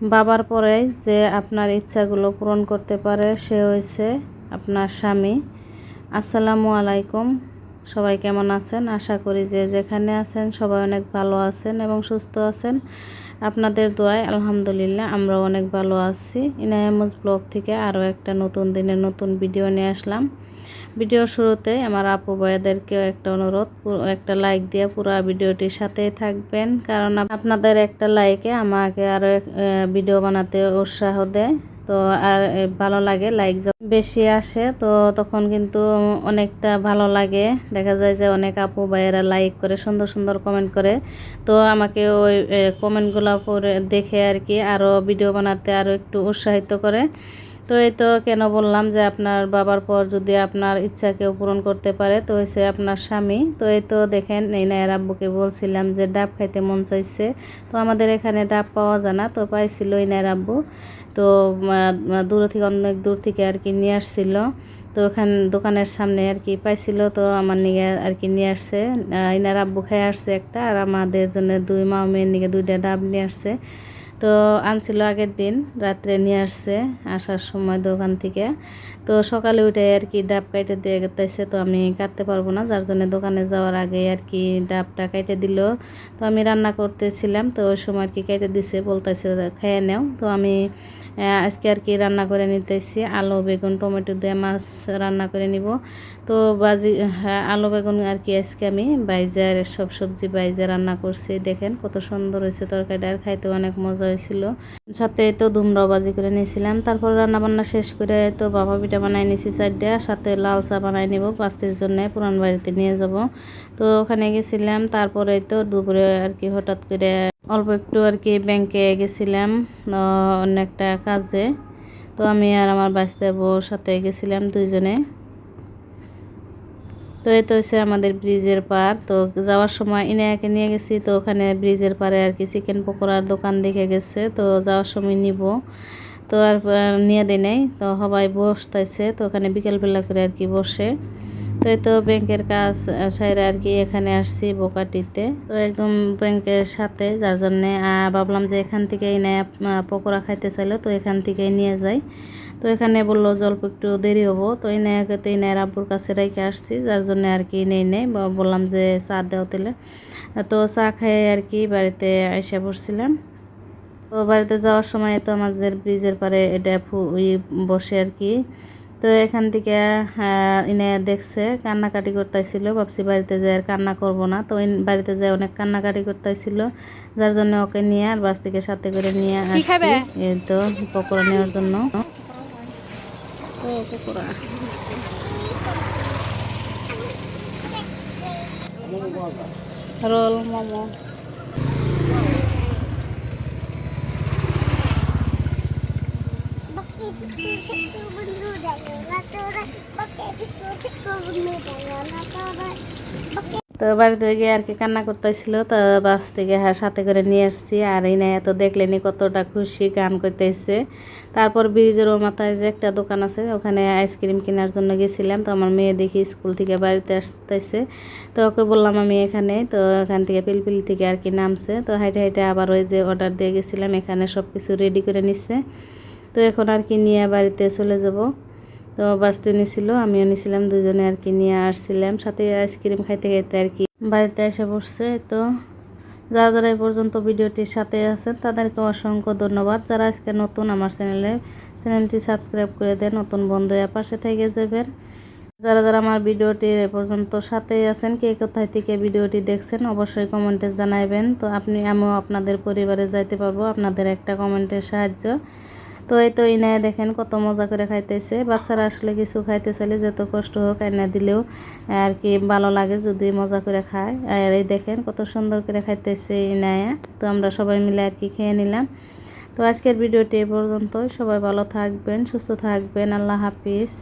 বাবার পরে যে আপনার ইচ্ছাগুলো পূরণ করতে পারে সে হয়েছে আপনার স্বামী। আসসালামু আলাইকুম। সবাই কেমন আছেন? আশা করি যে যেখানে আছেন সবাই অনেক ভালো আছেন এবং সুস্থ আছেন। আপনাদের দোয়ায় আলহামদুলিল্লাহ আমরা অনেক ভালো আছি। ইনায়ামুজ ব্লগ থেকে আরও একটা নতুন দিনের নতুন ভিডিও নিয়ে আসলাম। ভিডিওর শুরুতে আমার আপু ভাইয়াদেরকেও একটা অনুরোধ একটা লাইক দিয়ে পুরো ভিডিওটির সাথেই থাকবেন। কারণ আপনাদের একটা লাইকে আমাকে আরও ভিডিও বানাতে উৎসাহ দেয়। তো আর ভালো লাগে লাইক যখন বেশি আসে, তো তখন কিন্তু অনেকটা ভালো লাগে। দেখা যায় যে অনেক আপু ভাইয়েরা লাইক করে, সুন্দর সুন্দর কমেন্ট করে। তো আমাকে ওই কমেন্টগুলো পরে দেখে আর কি আরও ভিডিও বানাতে আরও একটু উৎসাহিত করে। তো এই তো কেন বললাম যে আপনার বাবার পর যদি আপনার ইচ্ছা কেউ পূরণ করতে পারে, তো হয়েছে আপনার স্বামী। তো এই তো দেখেন, এই নায়ের আব্বুকে বলছিলাম যে ডাব খাইতে মন চাইছে। তো আমাদের এখানে ডাব পাওয়া যায় না, তো পাইছিল এই নায়ের আব্বু। তো দূর থেকে অনেক দূর থেকে আর কি নিয়ে আসছিল। তো ওখান, দোকানের সামনে আর কি পাইছিল, তো আমার নিয়ে আর কি নিয়ে আসছে। ইনার আব্বু খেয়ে আসছে একটা, আর আমাদের জন্য দুই মা মেয়ের নিয়ে দুইটা ডাব নিয়ে আসছে। তো আনছিল আগের দিন রাত্রে নিয়ে আসছে আসার সময় দোকান থেকে। তো সকালে উঠে আর কি ডাব কাইটে দিয়ে গেতেছে তো আমি কাটতে পারব না যার জন্য দোকানে যাওয়ার আগে আর কি ডাবটা কাইটে দিল। তো আমি রান্না করতেছিলাম তো ওই সময় আর কি কেটে দিছে বলতেছে খেয়ে নেও। তো আমি আজকে আর কি রান্না করে নিতেছি আলু বেগুন টমেটো দিয়ে মাছ রান্না করে নিব। তো বাজি হ্যাঁ, আলু বেগুন আর কি আজকে আমি বাইজার সব সবজি বাইজা রান্না করছি দেখেন কত সুন্দর হয়েছে তরকারিটা আর খাইতে অনেক মজা হয়েছিল সাথে তো ধুমরাও বাজি করে নিয়েছিলাম। তারপর রান্না বান্না শেষ করে তো বাবা পিঠা বানাই নিয়েছি চারটা। সাথে লাল চা বানাই নিব। পাঁচটির জন্য পুরান বাড়িতে নিয়ে যাব। তো ওখানে গেছিলাম। তারপরে তো দুপুরে আর কি হঠাৎ করে অল্প একটু আর কি ব্যাংকে গেছিলাম অন্য একটা কাজে। তো আমি আর আমার বউর সাথে গেছিলাম দুইজনে। তো এই তো হচ্ছে আমাদের ব্রিজের পার। তো যাওয়ার সময় ইনায়াকে নিয়ে গেছি, তো ওখানে ব্রিজের পারে আর কি চিকেন পকোড়ার দোকান দেখে গেছে, তো যাওয়ার সময় নিব। তো আর নিয়ে দেয় নাই, তো সবাই বসতেছে তো ওখানে বিকেলবেলা করে আর কি বসে। তো এই তো ব্যাংকের কাজ সাইরে আর কি এখানে আসছি বোকাটিতে। তো একদম ব্যাংকের সাথে, যার জন্যে ভাবলাম যে এখান থেকে ইনায়া পকোড়া খাইতে চাইলো, তো এখান থেকেই নিয়ে যাই। তো এখানে বলল যে অল্প একটু দেরি হব। তো এই নায়কে তো এই নায়ের আব্বুর কাছে রেখে আসছি যার জন্য আর কি নেই নেই। বললাম যে চা দেওয়া তেলে তো চা খেয়ে আর কি বাড়িতে এসে বসছিলাম তো বাড়িতে যাওয়ার সময় তো আমাদের ব্রিজের পারে এটা বসে আর কি। তো এখান থেকে আহ, ইনে দেখছে কান্নাকাটি করতেছিল ভাবছি বাড়িতে যাই আর কান্না করব না। তো বাড়িতে যাই অনেক কান্নাকাটি করতেছিল যার জন্য ওকে নিয়ে আর বাস থেকে সাথে করে নিয়ে আসছি। তো পকোড়া নেওয়ার জন্য। ও পকোড়া রোল মোমো তো বাড়িতে গিয়ে আর কি কান্না করতেছিল, তো বাস থেকে হ্যাঁ সাথে করে নিয়ে আসছি। আর এই নাই তো দেখলেনি কতটা খুশি, গান করতেছে। তারপর ব্রিজের ও মাথায় যে একটা দোকান আছে, ওখানে আইসক্রিম কেনার জন্য গেছিলাম। তো আমার মেয়ে দেখি স্কুল থেকে বাড়িতে আসতেছে। তো ওকে বললাম আমি এখানে। তো এখান থেকে পিলপিল থেকে আর কি নামছে। তো হাইটে হাইটে আবার ওই যে অর্ডার দিয়ে গেছিলাম। এখানে সব কিছু রেডি করে নিচ্ছে তো এখন আর কি নিয়ে বাড়িতে চলে যাব। তো বাঁচতে নিছিল, আমিও নিছিলাম, দুজনে আর কি নিয়ে আসছিলাম। সাথে আইসক্রিম খাইতে খাইতে আর কি বাড়িতে এসে বসছে তো যারা যারা এই পর্যন্ত ভিডিওটির সাথে আছেন, তাদেরকে অসংখ্য ধন্যবাদ। যারা আজকে নতুন আমার চ্যানেলে, চ্যানেলটি সাবস্ক্রাইব করে দেন, নতুন বন্ধু পাশে থেকে যাবেন। যারা যারা আমার ভিডিওটির এ পর্যন্ত সাথে আছেন, কে কোথায় থেকে ভিডিওটি দেখছেন, অবশ্যই কমেন্টে জানাইবেন। তো আপনি, আমিও আপনাদের পরিবারে যাইতে পারব। আপনাদের একটা কমেন্টের সাহায্য। তো এই তো ইনায় দেখেন কত মজা করে খাইতেছে। বাচ্চারা আসলে কিছু খাইতে চাইলে যত কষ্ট হোক আইনা দিলেও, আর কি ভালো লাগে যদি মজা করে খায়। আর এই দেখেন কত সুন্দর করে খাইতেছে ইনায়া তো আমরা সবাই মিলে আর কি খেয়ে নিলাম। তো আজকের ভিডিওটি এ পর্যন্ত সবাই ভালো থাকবেন, সুস্থ থাকবেন। আল্লাহ হাফিজ।